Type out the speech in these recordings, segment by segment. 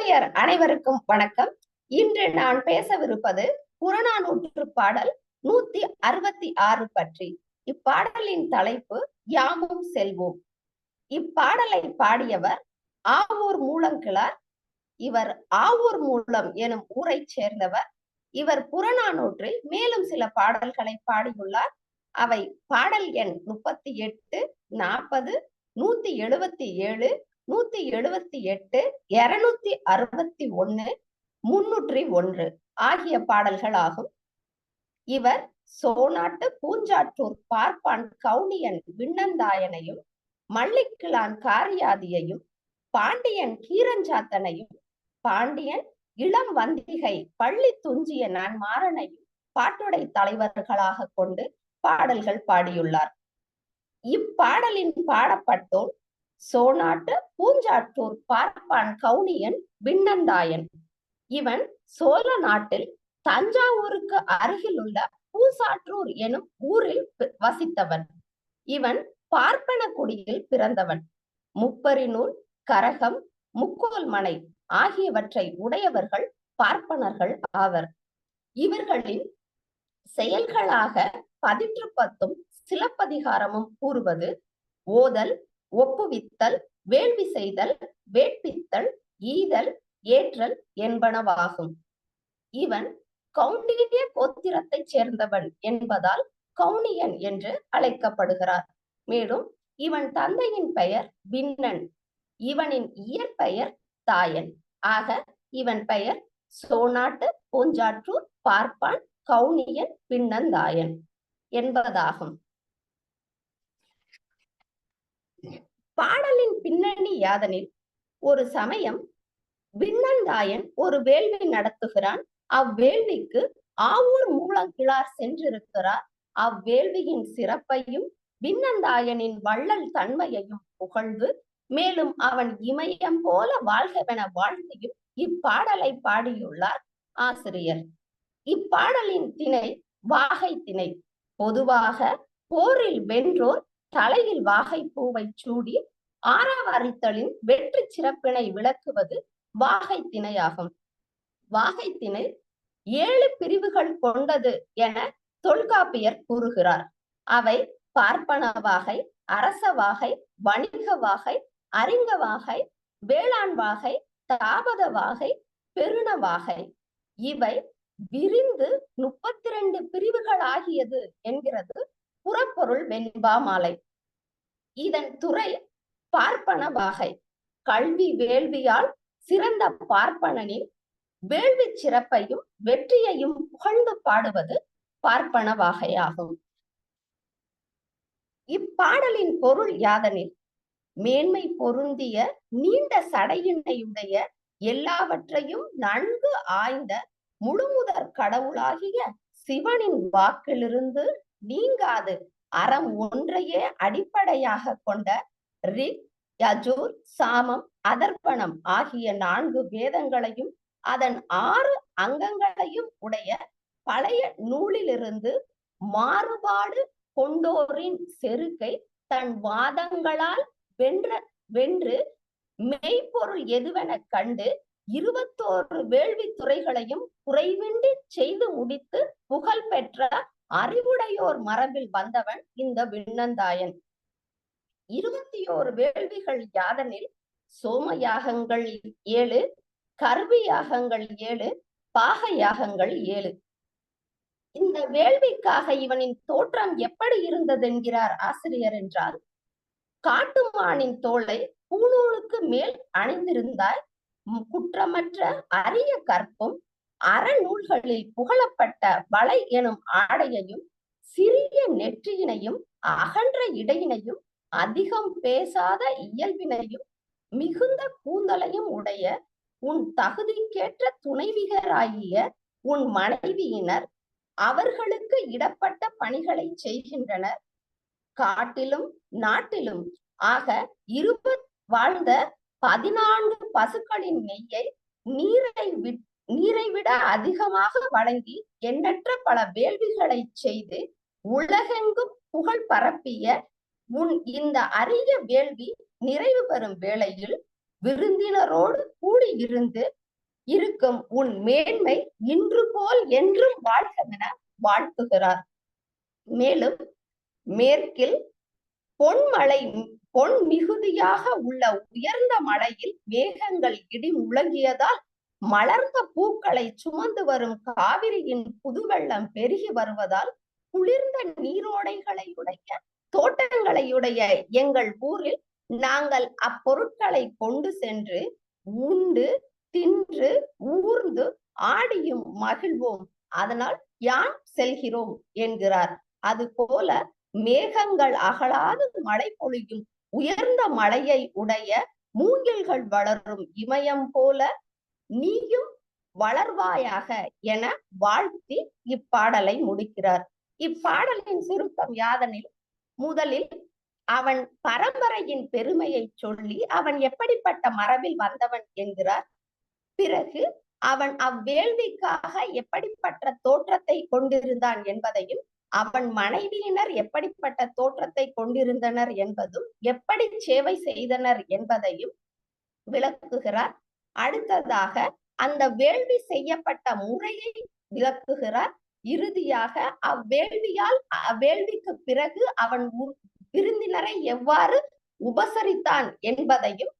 தோழியர் அனைவருக்கும் வணக்கம். இன்று நான் பேசவிருப்பது புறநானூற்று பாடல் நூத்தி அறுபத்தி ஆறு பற்றி. இப்பாடலின் தலைப்பு யாமும் செல்வோம். இப்பாடலை பாடியவர் ஆவூர் மூலங்கிழார். இவர் ஆவூர் மூலம் எனும் ஊரைச் சேர்ந்தவர். இவர் புறநானூற்றில் மேலும் சில பாடல்களை பாடியுள்ளார். அவை பாடல் எண் முப்பத்தி எட்டு நாற்பது நூத்தி எழுபத்தி ஏழு நூத்தி எழுபத்தி எட்டு இருநூத்தி அறுபத்தி ஒண்ணு முன்னூற்றி ஒன்று ஆகிய பாடல்கள் ஆகும் இவர் சோனாட்டு பூஞ்சாற்றூர் பார்ப்பான் கவுனியன் விண்ணந்தாயனையும் மல்லிக்கிழான் காரியாதியையும் பாண்டியன் கீரஞ்சாத்தனையும் பாண்டியன் இளம் வந்திகை பள்ளி துஞ்சிய நான் மாறனையும் பாட்டுடை தலைவர்களாக கொண்டு பாடல்கள் பாடியுள்ளார். இப்பாடலின் பாடப்பட்டோன் சோனாட்டு பூஞ்சாட்டூர் பார்ப்பான் கவுனியன் பின்னந்தாயன் இவன் சோழ நாட்டில் தஞ்சாவூருக்கு அருகில் உள்ள பூசாற்றூர் எனும் ஊரில் வசித்தவன். இவன் பார்ப்பன குடியில் பிறந்தவன் முப்பரிநூல் கரகம் முக்கோல் மனை ஆகியவற்றை உடையவர்கள் பார்ப்பனர்கள் ஆவர். இவர்களின் செயல்களாக பதிற்று பத்தும் சிலப்பதிகாரமும் கூறுவது ஓதல் ஒப்புவித்தல் வேள்வி செய்தல் வேட்பித்தல் ஈதல் ஏற்றல் என்பனவாகும். இவன் கவுண்டிய கோத்திரத்தைச் சேர்ந்தவன் என்பதால் கவுனியன் என்று அழைக்கப்படுகிறார். மேலும் இவன் தந்தையின் பெயர் விண்ணன் இவனின் இயற்பெயர் தாயன். ஆக இவன் பெயர் சோனாட்டு பூஞ்சாற்றூர் பார்ப்பான் கவுனியன் பின்னந்தாயன் என்பதாகும். பாடலின் பின்னணி யாதனில் ஒரு சமயம் விண்ணந்தாயன் ஒரு வேள்வி நடத்துகிறான். அவ்வேள்விக்கு ஆவூர் மூலங்கிழார் சென்றிருக்கிறார். அவ்வேள்வியின் சிறப்பையும் விண்ணந்தாயனின் வள்ளல் தன்மையையும் புகழ்ந்து மேலும் அவன் இமயம் போல வாழ்கவென வாழ்த்தியும் இப்பாடலை பாடியுள்ளார் ஆசிரியர். இப்பாடலின் திணை வாகை திணை. பொதுவாக போரில் வென்றோர் தலையில் வாகை பூவை சூடி ஆறாவரித்தலின் வெற்றி சிறப்பினை விளக்குவது வாகை திணையாகும். வாகை திணை ஏழு பிரிவுகள் கொண்டது என தொல்காப்பியர் கூறுகிறார். அவை பார்ப்பன வாகை அரச வாகை வணிக வாகை அறிங்க வாகை வேளாண் வாகை தாபத வாகை பெருண வாகை. இவை விரிந்து முப்பத்தி ரெண்டு பிரிவுகள் ஆகியது என்கிறது புறப்பொருள் வெண்பா மாலை. இதன் துறை பார்ப்பன வாகை. கல்வி வேள்வியால் சிறந்த பார்ப்பனனின் வேள்வி சிறப்பையும் வெற்றியையும் புகழ்ந்து பாடுவது பார்ப்பன வாகையாகும். இப்பாடலின் பொருள் யாதனில்? மேன்மை பொருந்திய நீண்ட சடையினையுடைய எல்லாவற்றையும் நன்கு ஆய்ந்த முழுமுதற் கடவுளாகிய சிவனின் வாக்கிலிருந்து நீங்காது. அறம் ஒன்றையே அடிப்படையாக கொண்ட ரிக் யஜூர் சாமம் அதர்ப்பணம் ஆகிய நான்கு வேதங்களையும் அதன் ஆறு அங்கங்களையும் உடைய பழைய நூலிலிருந்து மாறுபாடு கொண்டோரின் செருக்கை தன் வாதங்களால் வென்ற வென்று மெய்ப்பொருள் எதுவென கண்டு இருபத்தோரு வேள்வி துறைகளையும் குறைவின்றி செய்து முடித்து புகழ் பெற்ற அறிவுடையோர் மரபில் வந்தவன் இந்த விண்ணந்தாயன். இருபத்தி ஓரு வேள்விகள் யாதனில் சோம யாகங்கள் ஏழு கருவி யாகங்கள் ஏழு பாக யாகங்கள் ஏழு. இந்த வேள்விக்காக இவனின் தோற்றம் எப்படி இருந்தது என்கிறார் ஆசிரியர் என்றால் காட்டுமானின் தோலை பூநூலுக்கு மேல் அணிந்திருந்தாய் குற்றமற்ற அரிய கற்பும் அறநூல்களில் புகழப்பட்ட வளை எனும் ஆடையையும் சிறிய நெற்றியினையும் அகன்ற இடையினையும் அதிகம் பேசாத இயல்பினையும் மிகுந்த கூந்தலையும் உடைய உன் தகுதிக்கேற்ற துணைவிகராகிய உன் மனைவியினர் அவர்களுக்கு இடப்பட்ட பணிகளை செய்கின்றனர். காட்டிலும் நாட்டிலும் ஆக இருபத் வாழ்ந்த பதினான்கு பசுக்களின் நெய்யை நீரை விட்டு நீரை விட அதிகமாக வழங்கி எண்ணற்ற பல வேள்விகளை செய்து உலகெங்கும் புகழ் பரப்பிய உன் இந்த அரிய வேள்வி நிறைவு பெறும் வேளையில் விருந்தினரோடு கூடியிருந்து இருக்கும் உன் மேன்மை இன்று போல் என்றும் வாழ்கமென வாழ்த்துகிறார். மேலும் மேற்கில் பொன்மலை பொன் மிகுதியாக உள்ள உயர்ந்த மலையில் மேகங்கள் இடி முழங்கியதால் மலர்ந்த பூக்களை சுமந்து வரும் காவிரியின் புதுவெள்ளம் பெருகி வருவதால் குளிர்ந்த நீரோடைகளை உடைய தோட்டங்களையுடைய எங்கள் ஊரில் நாங்கள் அப்பொருட்களை கொண்டு சென்று உண்டு தின்று ஊர்ந்து ஆடியும் மகிழ்வோம். அதனால் யான் செல்கிறோம் என்கிறார். அது போல மேகங்கள் அகலாது மழை பொழியும். உயர்ந்த மலையை உடைய மூங்கில்கள் வளரும். இமயம் போல நீயும் வளர்வாயாக என வாழ்த்தி இப்பாடலை முடிக்கிறார். இப்பாடலின் சுருக்கம் யாதனில்? முதலில் அவன் பரம்பரையின் பெருமையை சொல்லி அவன் எப்படிப்பட்ட மரபில் வந்தவன் என்கிறார். பிறகு அவன் அவ்வேள்விக்காக எப்படிப்பட்ட தோற்றத்தை கொண்டிருந்தான் என்பதையும் அவன் மனைவியினர் எப்படிப்பட்ட தோற்றத்தை கொண்டிருந்தனர் என்பதும் எப்படி சேவை செய்தனர் என்பதையும் விளக்குகிறார். அடுத்ததாக அந்த வேள்வி செய்யப்பட்ட முறையை விளக்குகிறார். இறுதியாக அவ்வேள்வியால் அவ்வேள்விக்கு பிறகு அவன் விருந்தினரை எவ்வாறு உபசரித்தான் என்பதையும்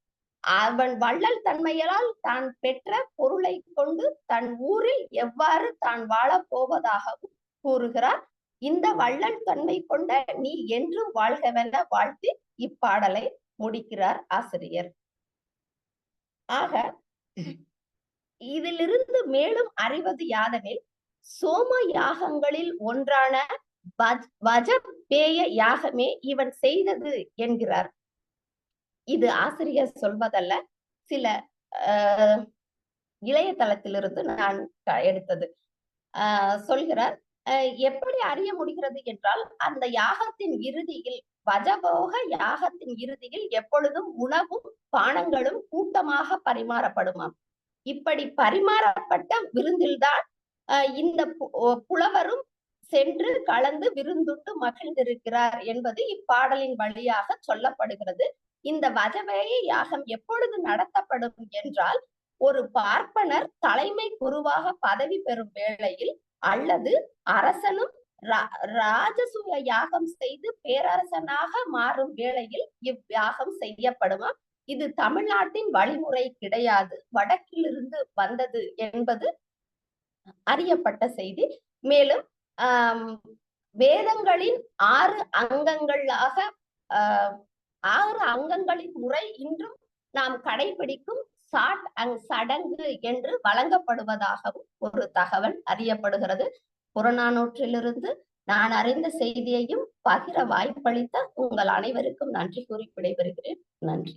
அவன் வள்ளல் தன்மையால் தான் பெற்ற பொருளை கொண்டு தன் ஊரில் எவ்வாறு தான் வாழப் போவதாகவும் கூறுகிறார். இந்த வள்ளல் தன்மை கொண்ட நீ என்றும் வாழ்கவென வாழ்த்தி இப்பாடலை முடிக்கிறார் ஆசிரியர். ஆக இதிலிருந்து மேலும் அறிவது யாதெனில் சோம யாகங்களில் ஒன்றான வஜபேய யாகமே இவன் செய்தது என்கிறார். இது ஆசிரியர் சொல்வதல்ல சில இளைய இளையதளத்திலிருந்து நான் எடுத்தது. ஆஹ் சொல்கிறார் எப்படி அறிய முடிகிறது என்றால் அந்த யாகத்தின் இறுதியில் வஜபோக யாகத்தின் இறுதியில் எப்பொழுதும் உணவும் பானங்களும் கூட்டமாக பரிமாறப்படுமாம். இப்படி பரிமாறப்பட்ட விருந்தில்தான் இந்த புலவரும் சென்று கலந்து விருந்துட்டு மகிழ்ந்திருக்கிறார் என்பது இப்பாடலின் வழியாக சொல்லப்படுகிறது. இந்த வஜவேய யாகம் எப்பொழுது நடத்தப்படும் என்றால் ஒரு பார்ப்பனர் தலைமை குருவாக பதவி பெறும் வேளையில் அல்லது அரசனும் ராஜசூய யாகம் செய்து பேரரசனாக மாறும் வேளையில் இவ்யாகம் செய்யப்படுமா? இது தமிழ்நாட்டின் வழிமுறை கிடையாது. வடக்கிலிருந்து வந்தது என்பது அறியப்பட்ட செய்தி. மேலும் ஆஹ் வேதங்களின் ஆறு அங்கங்களாக ஆஹ் ஆறு அங்கங்களின் முறை இன்றும் நாம் கடைபிடிக்கும் சாட் அங் சடங்கு என்று வழங்கப்படுவதாகவும் ஒரு தகவல் அறியப்படுகிறது. புறநானூற்றிலிருந்து நான் அறிந்த செய்தியையும் பகிர வாய்ப்பளித்த உங்கள் அனைவருக்கும் நன்றி கூறி விடைபெறுகிறேன். நன்றி.